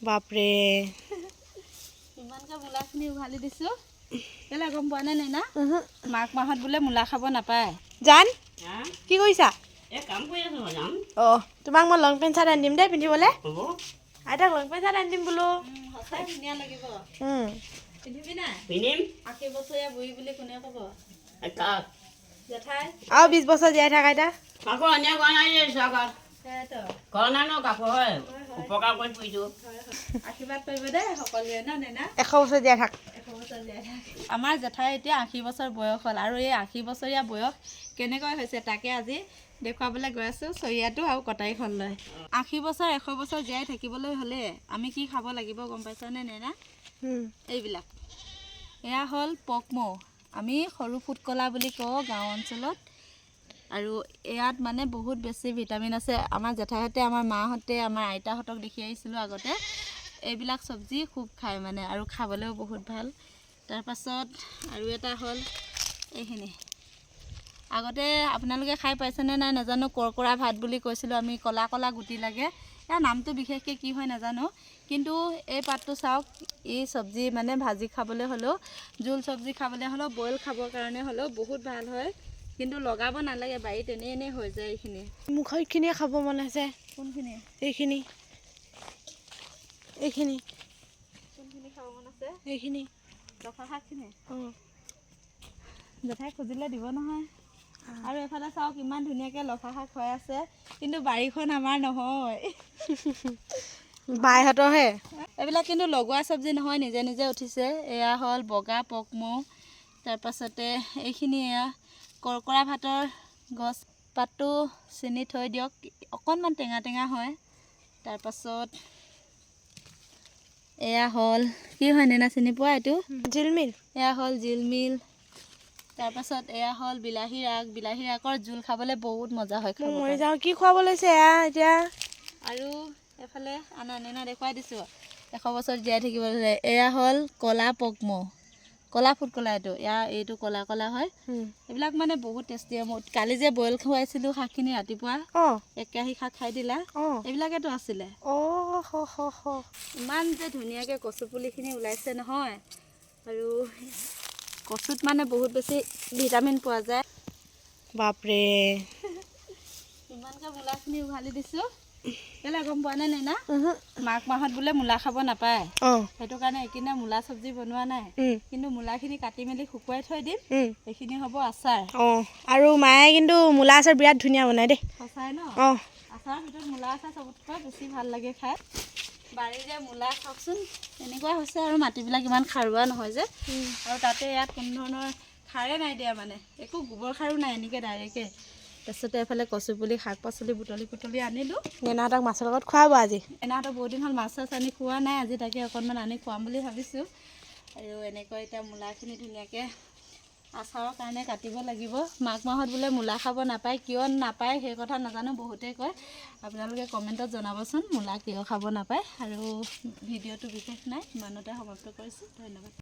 বাপৰে। ইমানকৈ মূলাখিনি উঘালি দিছোঁ। কেলৈ গম পোৱা নাই নাই না মাঘ মাহত বোলে মূলা খাব নাপায়। জান কি কৰিছা? অঁ তোমাক মই লং পেণ্ট চাৰ্ট আনি দিম দেই পিন্ধিবলৈ। আইতাক লং পেণ্ট চাৰ্ট আনি দিম বোলো সঁচাই ধুনীয়া লাগিব। উম। পিন্ধিবি নাই? পিন্ধিম। আশী বছৰীয়া বুঢ়ী বুলি কোনে ক'ব? এই কাক? জেঠাই? আৰু বিছ বছৰ জীয়াই থাক আইতা। কাপোৰ অন্য কোৱা নাই কাপোৰ হয়। উপকাৰ কৰি ফুৰিছোঁ আশীৰ্বাদ কৰিব দেই সকলোৱে ন নেনা? এশ বছৰ জীয়াই থাক। এশ বছৰ জীয়াই থাক। আমাৰ জেঠাই এতিয়া আশী বছৰ বয়স হ'ল আৰু এই আশী বছৰীয়া বয়স কেনেকৈ হৈছে তাকে আজি দেখুৱাবলৈ গৈ আছোঁ চৰিয়াটো আৰু কটাৰীখন লৈ। আশী বছৰ এশ বছৰ জীয়াই থাকিবলৈ হ'লে আমি কি খাব লাগিব গম পাইছানে নেনা। এইবিলাক। এয়া হ'ল পক মৌ আমি সৰু ফুটকলা বুলি কওঁ গাঁও অঞ্চলত। আৰু ইয়াত মানে বহুত বেছি ভিটামিন আছে। আমাৰ জেঠাইহঁতে আমাৰ মাহঁতে আমাৰ আইতাহঁতক দেখি আহিছিলোঁ আগতে। এইবিলাক চব্জি খুব খায় মানে আৰু খাবলৈও বহুত ভাল। তাৰপাছত আৰু এটা হ'ল এইখিনি। আগতে আপোনালোকে খাই পাইছেনে নাই নাজানো কৰকৰা ভাত বুলি কৈছিলোঁ আমি ক'লা ক'লা গুটি লাগে। ইয়াৰ নামটো বিশেষকৈ কি হয় নাজানো। কিন্তু এই পাতটো চাওক এই চব্জি মানে ভাজি খাবলৈ হ'লেও জোল চব্জি খাবলৈ হ'লেও বইল খাবৰ কাৰণে হ'লেও বহুত ভাল হয়। কিন্তু লগাব নালাগে বাৰীত এনেই এনেই হৈ যায় এইখিনি। মুখৰ এইখিনিয়ে খাব মন আছে। কোনখিনি? এইখিনি। এইখিনি। কোনখিনি খাব মন আছে? এইখিনি। লফা শাকখিনি? অঁ জেঠাই খুজিলে দিব নহয়। আৰু এফালে চাওক ইমান ধুনীয়াকৈ লফা শাক হৈ আছে। কিন্তু বাৰীখন আমাৰ নহয়। বাইহঁতৰহে। এইবিলাক কিন্তু লগোৱা চব্জি নহয় নিজে নিজে উঠিছে। এয়া হ'ল বগা পকমৌ। তাৰপাছতে এইখিনি এয়া। কৰকৰা ভাতৰ গছ পাতটো ছিঙি থৈ দিয়ক। অকণমান টেঙা টেঙা হয়। তাৰপাছত এয়া হ'ল কি হয় নেনা চিনি পোৱা এইটো? জিলমিল। এয়া হ'ল জিলমিল। তাৰপাছত এয়া হ'ল বিলাহী আগ বিলাহী আগৰ জোল খাবলৈ বহুত মজা হয় মৰি যাওঁ কি খুৱাব লৈছে এয়া এতিয়া? আৰু এফালে আনা নেনা দেখুৱাই দিছোঁ। এশ বছৰ জীয়াই থাকিব এয়া হ'ল ক'লা পকমৌ। ক'লা ফুটকলা এইটো ইয়াৰ এইটো ক'লা ক'লা হয়। এইবিলাক মানে বহুত টেষ্টি হয়। মই কালি যে বইল খুৱাইছিলোঁ শাকখিনি ৰাতিপুৱা অঁ। এক কেৰাহী শাক খাই দিলা অঁ। এইবিলাকেতো আছিলে। ইমান যে ধুনীয়াকৈ কচু পুলিখিনি ওলাইছে নহয়। আৰু কচুত মানে বহুত বেছি ভিটামিন পোৱা যায়। বাপৰে। ইমানকৈ মূলাখিনি উঘালি দিছোঁ। কেলৈ গম পোৱা নাই না। মাঘ মাহত বোলে মূলা খাব নাপায়। সেইটো কাৰণে এইখিনি মূলা চব্জি বনোৱা নাই। কিন্তু মূলাখিনি কাটি মেলি শুকুৱাই থৈ দিম। এইখিনি হ'ব আচাৰ। অঁ। আৰু মায়ে কিন্তু মূলা আচাৰ বিৰাট ধুনীয়া বনাই দেই। সঁচাই ন? অঁ। আচাৰৰ ভিতৰত মূলা আচাৰ চবতকৈ বেছি ভাল লাগে খাই। বাৰীৰে মূলা চাওকচোন এনেকুৱা হৈছে আৰু মাটিবিলাক ইমান সাৰুৱা নহয় যে। আৰু তাতে ইয়াত কোনো ধৰণৰ সাৰে নাই দিয়া মানে। একো গোবৰ সাৰো নাই এনেকৈ ডাইৰেক্টে। তাৰপিছতে এইফালে কচু পুলি শাক পাচলি বুটলি বুটলি আনিলোঁ। নেনাহঁতক মাছৰ লগত খুৱাব আজি? এনাহঁতৰ বহুত দিন হ'ল মাছ চাছ আনি খোৱা নাই আজি তাকে অকণমান আনি খুৱাম বুলি ভাবিছোঁ। আৰু এনেকৈ এতিয়া মূলাখিনি ধুনীয়াকৈ আচাৰৰ কাৰণে কাটিব লাগিব। মাঘ মাহত বোলে মূলা খাব নাপায় কিয় নাপায় সেই কথা নাজানো বহুতেই কয়। আপোনালোকে কমেণ্টত জনাবচোন মূলা কিয় খাব নাপায়। আৰু ভিডিঅ'টো বিশেষ নাই ইমানতে সমাপ্ত কৰিছোঁ। ধন্যবাদ।